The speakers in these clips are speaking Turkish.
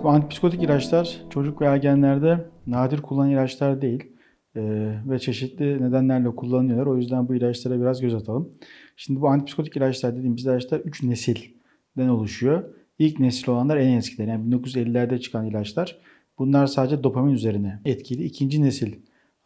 Şimdi antipsikotik ilaçlar çocuk ve ergenlerde nadir kullanılan ilaçlar değil Ee, ve çeşitli nedenlerle kullanılıyorlar. O yüzden bu ilaçlara biraz göz atalım. Şimdi bu antipsikotik ilaçlar dediğimiz ilaçlar 3 nesilden oluşuyor. İlk nesil olanlar en eskiler. Yani 1950'lerde çıkan ilaçlar. Bunlar sadece dopamin üzerine etkili. İkinci nesil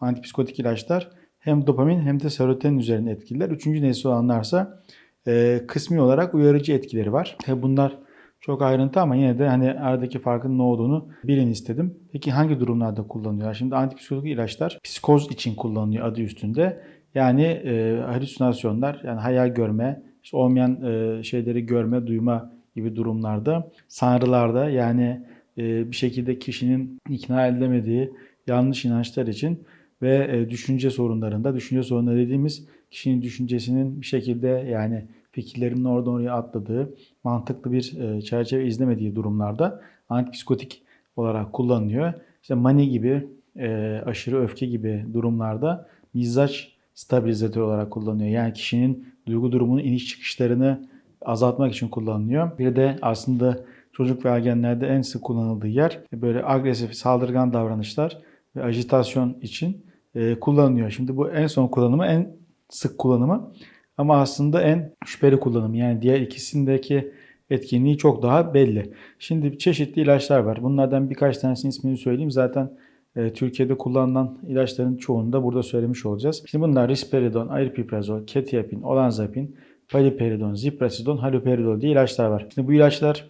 antipsikotik ilaçlar hem dopamin hem de serotonin üzerine etkililer. Üçüncü nesil olanlarsa e, kısmi olarak uyarıcı etkileri var. Tabi bunlar çok ayrıntı ama yine de hani aradaki farkın ne olduğunu bilin istedim. Peki hangi durumlarda kullanıyorlar? Şimdi antipsikotik ilaçlar psikoz için kullanılıyor adı üstünde. Yani e, halüsinasyonlar yani hayal görme, işte olmayan e, şeyleri görme, duyma gibi durumlarda, sanrılarda yani e, bir şekilde kişinin ikna edilemediği yanlış inançlar için ve e, düşünce sorunlarında, düşünce sorunları dediğimiz kişinin düşüncesinin bir şekilde yani fikirlerinin oradan oraya atladığı, mantıklı bir e, çerçeve izlemediği durumlarda antipsikotik olarak kullanılıyor. İşte mani gibi, e, aşırı öfke gibi durumlarda mizaç stabilizatör olarak kullanılıyor. Yani kişinin duygu durumunun iniş çıkışlarını azaltmak için kullanılıyor. Bir de aslında çocuk ve ergenlerde en sık kullanıldığı yer böyle agresif, saldırgan davranışlar ve ajitasyon için e, kullanılıyor. Şimdi bu en son kullanımı, en sık kullanımı ama aslında en şüpheli kullanımı. Yani diğer ikisindeki etkinliği çok daha belli. Şimdi çeşitli ilaçlar var. Bunlardan birkaç tanesinin ismini söyleyeyim. Zaten e, Türkiye'de kullanılan ilaçların çoğunu da burada söylemiş olacağız. Şimdi bunlar risperidon, aripiprazol, ketiapin, olanzapin, paliperidon, ziprasidon, haloperidol diye ilaçlar var. Şimdi bu ilaçlar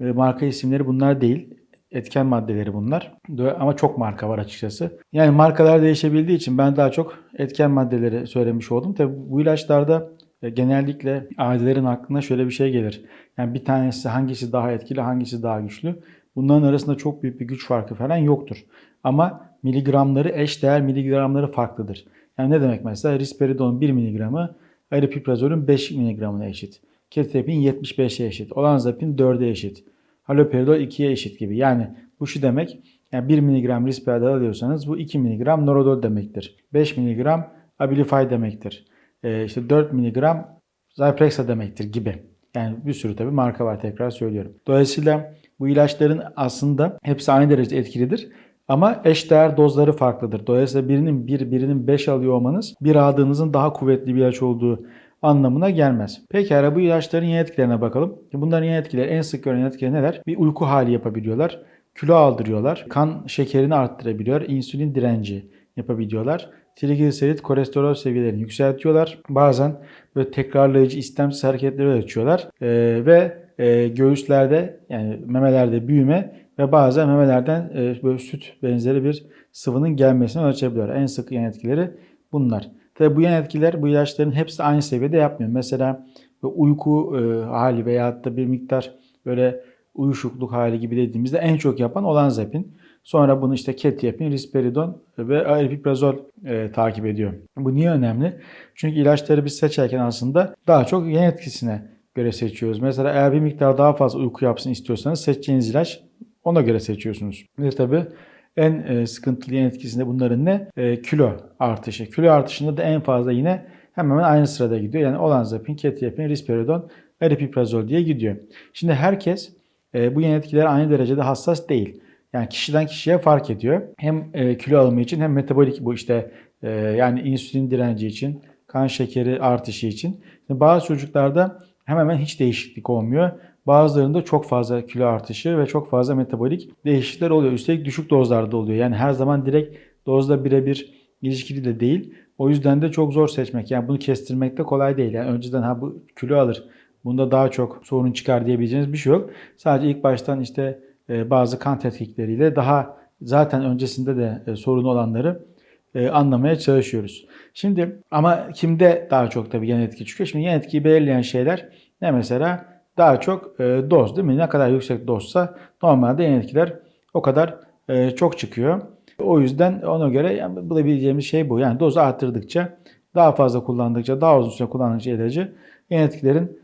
e, marka isimleri bunlar değil. Etken maddeleri bunlar. Ama çok marka var açıkçası. Yani markalar değişebildiği için ben daha çok etken maddeleri söylemiş oldum. Tabi bu ilaçlarda e, genellikle ailelerin aklına şöyle bir şey gelir. Yani bir tanesi hangisi daha etkili, hangisi daha güçlü. Bunların arasında çok büyük bir güç farkı falan yoktur. Ama miligramları eş değer miligramları farklıdır. Yani ne demek mesela risperidon 1 miligramı aripiprazolün 5 miligramına eşit. Ketapin 75'e eşit. Olanzapin 4'e eşit. Haloperidol 2'ye eşit gibi. Yani bu şu demek. Yani 1 mg risperidol alıyorsanız bu 2 mg norodol demektir. 5 mg abilify demektir. Ee, işte 4 mg Zyprexa demektir gibi. Yani bir sürü tabii marka var tekrar söylüyorum. Dolayısıyla bu ilaçların aslında hepsi aynı derecede etkilidir. Ama eş değer dozları farklıdır. Dolayısıyla birinin 1, birinin 5 alıyor olmanız bir aldığınızın daha kuvvetli bir ilaç olduğu anlamına gelmez. Pekala bu ilaçların yan etkilerine bakalım. Bunların yan etkileri en sık görülen etkileri neler? Bir uyku hali yapabiliyorlar. Kilo aldırıyorlar. Kan şekerini arttırabiliyor. insülin direnci yapabiliyorlar. Trigliserit, kolesterol seviyelerini yükseltiyorlar. Bazen böyle tekrarlayıcı istemsiz hareketleri ölçüyorlar. Ee, ve e, göğüslerde yani memelerde büyüme ve bazen memelerden e, böyle süt benzeri bir sıvının gelmesini ölçebiliyor. En sık yan etkileri bunlar. Tabi bu yan etkiler bu ilaçların hepsi aynı seviyede yapmıyor. Mesela uyku e, hali veyahut da bir miktar böyle uyuşukluk hali gibi dediğimizde en çok yapan olanzapin. Sonra bunu işte ketiapin, risperidon ve aripiprazol e, takip ediyor. Bu niye önemli? Çünkü ilaçları biz seçerken aslında daha çok yan etkisine göre seçiyoruz. Mesela eğer bir miktar daha fazla uyku yapsın istiyorsanız seçeceğiniz ilaç ona göre seçiyorsunuz. De tabii en e, sıkıntılı yan etkisinde bunların ne? E, kilo artışı. Kilo artışında da en fazla yine hemen hemen aynı sırada gidiyor. Yani olanzapin, ketiapin, risperidon, aripiprazol diye gidiyor. Şimdi herkes e, bu yan etkilere aynı derecede hassas değil. Yani kişiden kişiye fark ediyor. Hem kilo alımı için hem metabolik bu işte yani insülin direnci için, kan şekeri artışı için. Şimdi bazı çocuklarda hemen hemen hiç değişiklik olmuyor. Bazılarında çok fazla kilo artışı ve çok fazla metabolik değişiklikler oluyor. Üstelik düşük dozlarda oluyor. Yani her zaman direkt dozla birebir ilişkili de değil. O yüzden de çok zor seçmek. Yani bunu kestirmek de kolay değil. Yani önceden ha bu kilo alır. Bunda daha çok sorun çıkar diyebileceğiniz bir şey yok. Sadece ilk baştan işte e, bazı kan tetkikleriyle daha zaten öncesinde de e, sorun olanları e, anlamaya çalışıyoruz. Şimdi ama kimde daha çok tabii yan etki çıkıyor? Şimdi yan etkiyi belirleyen şeyler ne mesela? Daha çok doz değil mi? Ne kadar yüksek dozsa normalde yan etkiler o kadar çok çıkıyor. O yüzden ona göre yani bulabileceğimiz şey bu. Yani dozu arttırdıkça daha fazla kullandıkça daha uzun süre kullandıkça ilacı yan etkilerin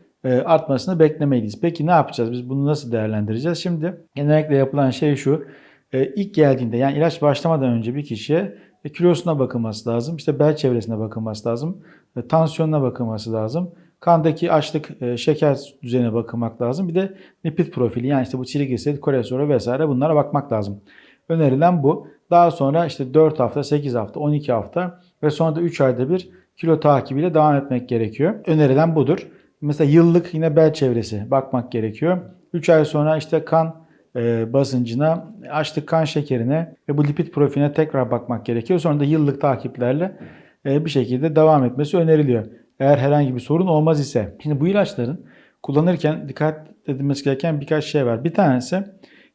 artmasını beklemeliyiz. Peki ne yapacağız? Biz bunu nasıl değerlendireceğiz? Şimdi genellikle yapılan şey şu. İlk geldiğinde yani ilaç başlamadan önce bir kişiye kilosuna bakılması lazım. İşte bel çevresine bakılması lazım. Tansiyonuna bakılması lazım. Kandaki açlık, e, şeker düzenine bakmak lazım. Bir de lipid profili yani işte bu trigliserit, kolesterol vesaire bunlara bakmak lazım. Önerilen bu. Daha sonra işte 4 hafta, 8 hafta, 12 hafta ve sonra da 3 ayda bir kilo takibiyle devam etmek gerekiyor. Önerilen budur. Mesela yıllık yine bel çevresi bakmak gerekiyor. 3 ay sonra işte kan e, basıncına, açlık kan şekerine ve bu lipid profiline tekrar bakmak gerekiyor. Sonra da yıllık takiplerle e, bir şekilde devam etmesi öneriliyor. Eğer herhangi bir sorun olmaz ise. Şimdi bu ilaçların kullanırken dikkat edilmesi gereken birkaç şey var. Bir tanesi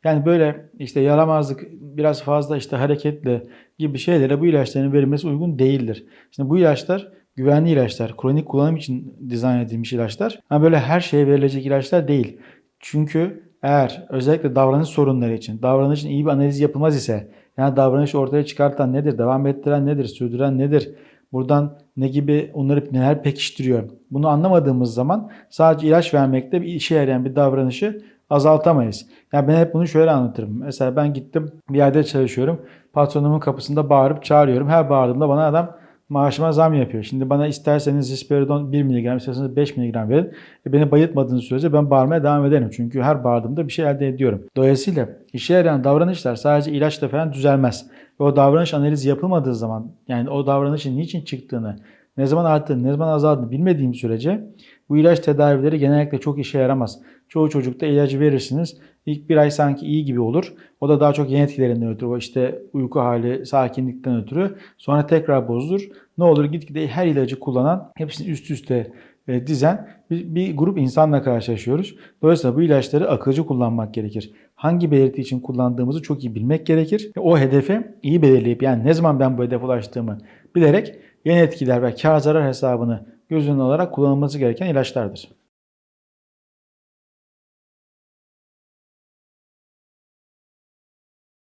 yani böyle işte yaramazlık biraz fazla işte hareketli gibi şeylere bu ilaçların verilmesi uygun değildir. Şimdi bu ilaçlar güvenli ilaçlar, kronik kullanım için dizayn edilmiş ilaçlar. Ama böyle her şeye verilecek ilaçlar değil. Çünkü eğer özellikle davranış sorunları için, davranışın iyi bir analiz yapılmaz ise, yani davranışı ortaya çıkartan nedir, devam ettiren nedir, sürdüren nedir, buradan ne gibi onları neler pekiştiriyor, bunu anlamadığımız zaman sadece ilaç vermekte bir işe yarayan bir davranışı azaltamayız. Yani ben hep bunu şöyle anlatırım. Mesela ben gittim bir yerde çalışıyorum. Patronumun kapısında bağırıp çağırıyorum. Her bağırdığımda bana adam maaşıma zam yapıyor. Şimdi bana isterseniz risperidon 1 mg, isterseniz 5 mg verin. E beni bayıltmadığınız sürece ben bağırmaya devam ederim. Çünkü her bağırdığımda bir şey elde ediyorum. Dolayısıyla işe yarayan davranışlar sadece ilaçla falan düzelmez. Ve o davranış analizi yapılmadığı zaman yani o davranışın niçin çıktığını, ne zaman arttığını, ne zaman azaldığını bilmediğim sürece bu ilaç tedavileri genellikle çok işe yaramaz. Çoğu çocukta ilacı verirsiniz. İlk bir ay sanki iyi gibi olur. O da daha çok yan etkilerinden ötürü. İşte uyku hali, sakinlikten ötürü. Sonra tekrar bozulur. Ne olur gitgide her ilacı kullanan, hepsini üst üste e, dizen bir, bir grup insanla karşılaşıyoruz. Dolayısıyla bu ilaçları akılcı kullanmak gerekir. Hangi belirti için kullandığımızı çok iyi bilmek gerekir. Ve o hedefi iyi belirleyip yani ne zaman ben bu hedefe ulaştığımı bilerek yan etkiler ve kar zarar hesabını göz önüne alarak kullanılması gereken ilaçlardır.